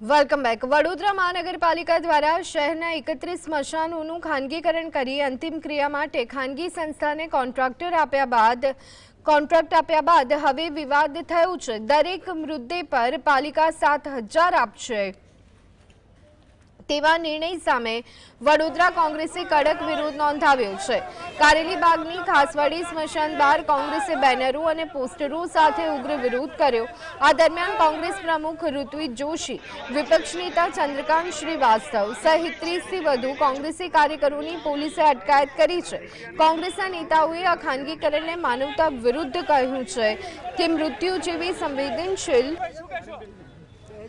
Welcome back Vadodara મહાનગરપાલિકા દ્વારા શહેરના એકત્રીસ સ્મશાનોનું ખાનગીકરણ કરી અંતિમ ક્રિયા માટે ખાનગી સંસ્થાને કોન્ટ્રાક્ટર આપ્યા બાદ, કોન્ટ્રાક્ટ આપ્યા બાદ હવે વિવાદ થયો છે. દરેક મૃતદેહ પર પાલિકા સાત હજાર આપશે. તેવા નિર્ણય સામે વડોદરા કોંગ્રેસે કડક વિરોધ નોંધાવ્યો છે. કારેલી બાગની ખાસવાડી સ્મશાન બહાર કોંગ્રેસે બેનરો અને પોસ્ટરો સાથે ઉગ્ર વિરોધ કર્યો. આ દરમિયાન કોંગ્રેસ પ્રમુખ ઋત્વિક જોશી, વિપક્ષ નેતા ચંદ્રકાંત શ્રીવાસ્તવ સહિત ત્રીસથી વધુ કોંગ્રેસી કાર્યકરોની પોલીસે અટકાયત કરી છે. કોંગ્રેસના નેતાઓએ આ ખાનગીકરણને માનવતા વિરુદ્ધ કહ્યું છે કે મૃત્યુ જેવી સંવેદનશીલ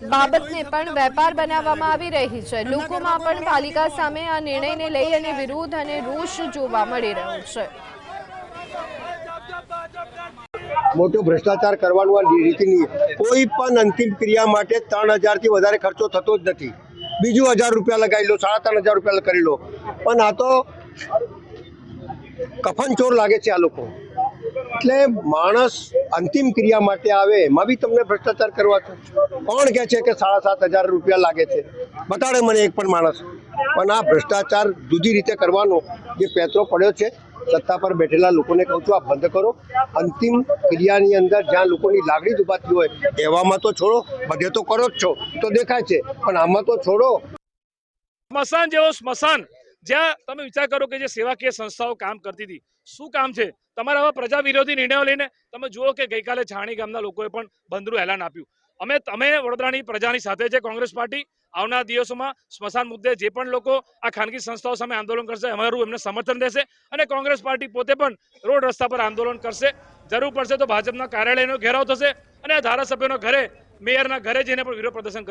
બાબતને પણ વેપાર બનાવવામાં આવી રહી છે. લોકોમાં પણ પાલિકા સામે આ નિર્ણયને લઈ અને વિરોધ અને રોષ જોવા મળી રહ્યો છે. મોટો ભ્રષ્ટાચાર કરવાનું આ રીતિ નહીં કોઈ પણ અંતિમ ક્રિયા માટે ત્રણ હજારથી વધારે ખર્ચો થતો જ નથી. બીજું હજાર રૂપિયા લગાવી લો, સાડા ત્રણ હજાર રૂપિયા કરી લો. પણ આ તો કફન ચોર લાગે છે આ લોકો. એટલે માણસ અંતિમ ક્રિયા માટે આવે, એમાં બી તમને ભ્રષ્ટાચાર કરવા છે કોણ કહે છે કે સાડા સાત હજાર રૂપિયા લાગે છે? બતાડે મને એક પણ માણસ. પણ આ ભ્રષ્ટાચાર જુદી રીતે કરવાનો જે પેતરો પડ્યો છે, સત્તા પર બેઠેલા લોકોને કહું છું, આ બંધ કરો. અંતિમ ક્રિયાની અંદર જ્યાં લોકોની લાગણી દુભાતી હોય, એવામાં તો છોડો. બધે તો કરો જ છો. તો દેખાય છે. પણ આમાં તો છોડો. સ્મશાન જેવો સ્મશાન. જ્યાં તમે વિચાર કરો કે જે સેવાકીય સંસ્થાઓ કામ કરતી હતી, શું કામ છે? તમારા આવા પ્રજા વિરોધી નિર્ણયો લઈને તમે જુઓ કે ગઈકાલે છાણી ગામના લોકોએ પણ બંધનું એલાન આપ્યું. અમે, તમે વડોદરાની પ્રજાની સાથે છે કોંગ્રેસ પાર્ટી આવનાર દિવસોમાં સ્મશાન મુદ્દે જે પણ લોકો આ ખાનગી સંસ્થાઓ સામે આંદોલન કરશે, અમારું એમને સમર્થન દેશે અને કોંગ્રેસ પાર્ટી પોતે પણ રોડ રસ્તા પર આંદોલન કરશે. જરૂર પડશે તો ભાજપના કાર્યાલયનો ઘેરાવ થશે અને ધારાસભ્યોના ઘરે, મેયરના ઘરે જઈને પણ વિરોધ પ્રદર્શન